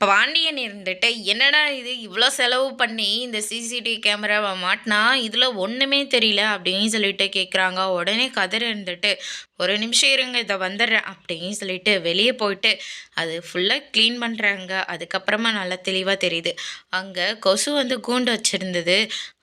பாண்டியன் இருந்துட்டு என்னடா இது? இவ்வளோ செலவு பண்ணி இந்த சிசிடிவி கேமராவை மாட்டினா இதில் ஒன்றுமே தெரியல அப்படின்னு சொல்லிட்டு கேட்குறாங்க உடனே கதிர் இருந்துட்டு ஒரு நிமிஷம் இருங்க இதை வந்துடுறேன் அப்படின்னு சொல்லிட்டு வெளியே போயிட்டு அது ஃபுல்லாக க்ளீன் பண்ணுறாங்க அதுக்கப்புறமா நல்லா தெளிவாக தெரியுது. அங்கே கொசு வந்து கூண்டு வச்சுருந்தது.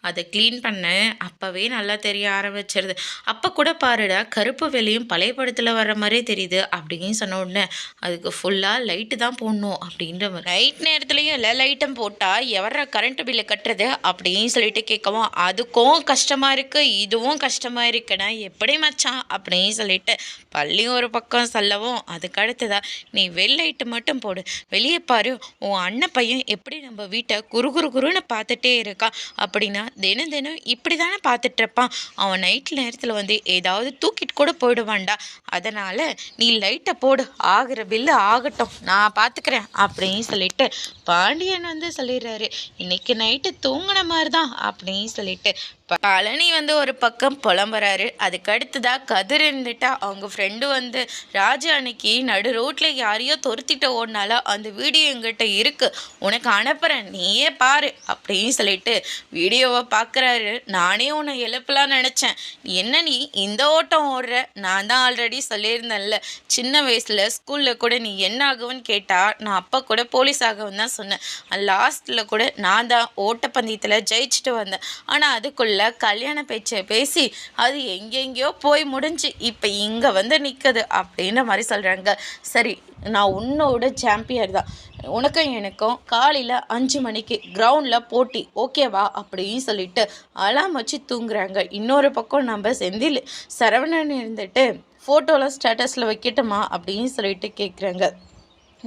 அதை க்ளீன் பண்ண. அப்போவே நல்லா தெரிய ஆரம்பிச்சிருது. அப்போ கூட பாருடா கருப்பு வெளியும் பழைய படத்தில் வர்ற மாதிரியே தெரியுது அப்படின்னு சொன்ன உடனே அதுக்கு ஃபுல்லாக லைட்டு தான் போடணும் அப்படின்ற நைட் நேரத்துலையும் இல்லை லைட்டும் போட்டால் எவர கரண்ட் பில்லு கட்டுறது? அப்படின்னு சொல்லிட்டு கேட்கவும் அதுக்கும் கஷ்டமாக இருக்குது இதுவும் கஷ்டமாக இருக்குன்னா எப்படி மச்சான்? அப்படின்னு சொல்லிட்டு சொல்லிட்டு பள்ளியும் ஒரு பக்கம் சொல்லவும். அதுக்கு அடுத்ததா நீ வெள்ளைட்டு மட்டும் போடு. வெளியே பாரு உன் அண்ணன் பையன் எப்படி நம்ம வீட்டை குறு குறு குருன்னு பார்த்துட்டே இருக்கான் அப்படின்னா தினம் தினம் இப்படி தானே பார்த்துட்டு இருப்பான் அவன் நைட் நேரத்தில் வந்து ஏதாவது தூக்கிட்டு கூட போயிடுவான்டா. அதனால் நீ லைட்டை போடு. ஆகிற பில்லு ஆகட்டும். நான் பார்த்துக்கிறேன் அப்படின்னு சொல்லிட்டு பாண்டியன் வந்து சொல்லிடுறாரு. இன்னைக்கு நைட்டு தூங்கின மாதிரி தான் அப்படின்னு சொல்லிட்டு பழனி வந்து ஒரு பக்கம் புலம்புறாரு. அதுக்கு அடுத்ததாக கதிர் இருந்துட்டா அவங்க ஃப்ரெண்டு வந்து ராஜா அன்னைக்கு நடு ரோட்டில் யாரையோ துரத்திட்ட ஓடினால அந்த வீடியோ எங்கிட்ட இருக்குது உனக்கு அனுப்புகிறேன் நீயே பாரு அப்படின்னு சொல்லிட்டு வீடியோவை பார்க்குறாரு நானே உன்னை எழுப்பலாம் நினச்சேன். என்ன நீ இந்த ஓட்டம் ஓடுற? நான் தான் ஆல்ரெடி சொல்லியிருந்தேன்ல. சின்ன வயசில் ஸ்கூலில் கூட நீ என்ன ஆகுவன்னு கேட்டால் நான் அப்போ கூட போலீஸ் ஆகவும் தான் சொன்னேன். லாஸ்ட்டில் கூட நான் தான் ஓட்டப்பந்தயத்தில் ஜெயிச்சுட்டு வந்தேன். ஆனால் அதுக்குள்ளே கல்யாண பேச்சை பேசி அது எங்கெங்கேயோ போய் முடிஞ்சு இப்போ இங்கே வந்து நிற்குது அப்படின்ற மாதிரி சொல்கிறாங்க சரி நான் உன்னோட சாம்பியர் தான். உனக்கும் எனக்கும் காலையில் அஞ்சு மணிக்கு கிரவுண்டில் போட்டி ஓகேவா அப்படின்னு சொல்லிட்டு அலாம் வச்சு தூங்குறாங்க. இன்னொரு பக்கம் நம்ம செந்தில் சரவணன் இருந்துட்டு ஃபோட்டோலாம் ஸ்டேட்டஸில் வைக்கட்டுமா அப்படின்னு சொல்லிட்டு கேட்குறாங்க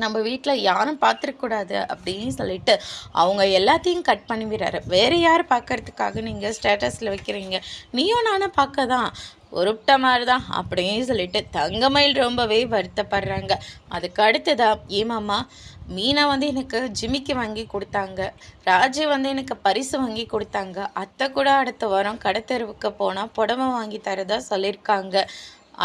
நம்ம வீட்டில் யாரும் பார்த்துருக்கூடாது அப்படின்னு சொல்லிட்டு அவங்க எல்லாத்தையும் கட் பண்ணி விடுறாரு வேறு யார் பார்க்கறதுக்காக நீங்கள் ஸ்டேட்டஸில் வைக்கிறீங்க? நீயும் நானும் பார்க்க தான் உருப்பிட்ட மாதிரி தான் அப்படின்னு சொல்லிட்டு தங்கமயில் ரொம்பவே வருத்தப்படுறாங்க. அதுக்கு அடுத்ததா ஏமாம்மா மீனா வந்து எனக்கு ஜிமிக்கு வாங்கி கொடுத்தாங்க. ராஜு வந்து எனக்கு பரிசு வாங்கி கொடுத்தாங்க. அத்தை கூட அடுத்த வாரம் கடத்தெருவுக்கு போனால் புடவை வாங்கி தரதா சொல்லியிருக்காங்க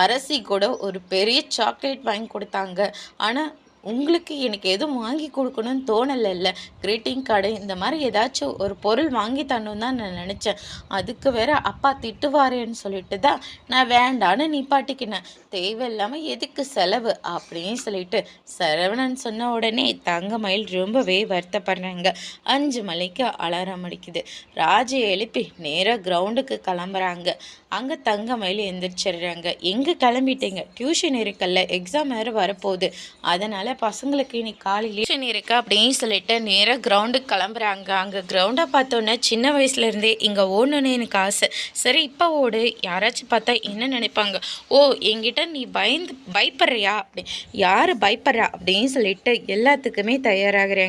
அரசி கூட ஒரு பெரிய சாக்லேட் வாங்கி கொடுத்தாங்க. ஆனால் உங்களுக்கு எனக்கு எதுவும் வாங்கி கொடுக்கணும்னு தோணலைல்ல? க்ரீட்டிங் கார்டு இந்த மாதிரி ஏதாச்சும் ஒரு பொருள் வாங்கி தரணும் தான் நான் நினச்சேன். அதுக்கு வேற அப்பா திட்டுவாரேன்னு சொல்லிட்டு தான் நான் வேண்டான்னு நிப்பாட்டிக்கினேன் தேவையில்லாமல் எதுக்கு செலவு? அப்படின்னு சொல்லிட்டு சரவணன் சொன்ன உடனே தங்க மயில் ரொம்பவே வருத்தப்படுறாங்க. அஞ்சு மலைக்கு அலாரம் அடிக்குது. ராஜை எழுப்பி நேராக கிரவுண்டுக்கு கிளம்புறாங்க. அங்கே தங்க மயில் எந்திரிச்சிடுறாங்க. எங்கே கிளம்பிட்டீங்க? டியூஷன் இருக்குல்ல எக்ஸாம் வேறு வரப்போகுது. அதனால் பசங்களுக்கு இன்னைக்கு காலையில் டியூஷன் இருக்கு அப்படின்னு சொல்லிட்டு நேராக கிரவுண்டுக்கு கிளம்புறாங்க. அங்கே கிரவுண்டை பார்த்தோன்னே சின்ன வயசுலேருந்தே இங்கே ஓடணுன்னு எனக்கு ஆசை. சரி இப்போ ஓடு. யாராச்சும் பார்த்தா என்ன நினைப்பாங்க? ஓ என்கிட்ட நீ பயந்து பயப்படுறியா? அப்படி. யார் பயப்படுறா? அப்படின்னு சொல்லிட்டு எல்லாத்துக்குமே தயாராகிறேன்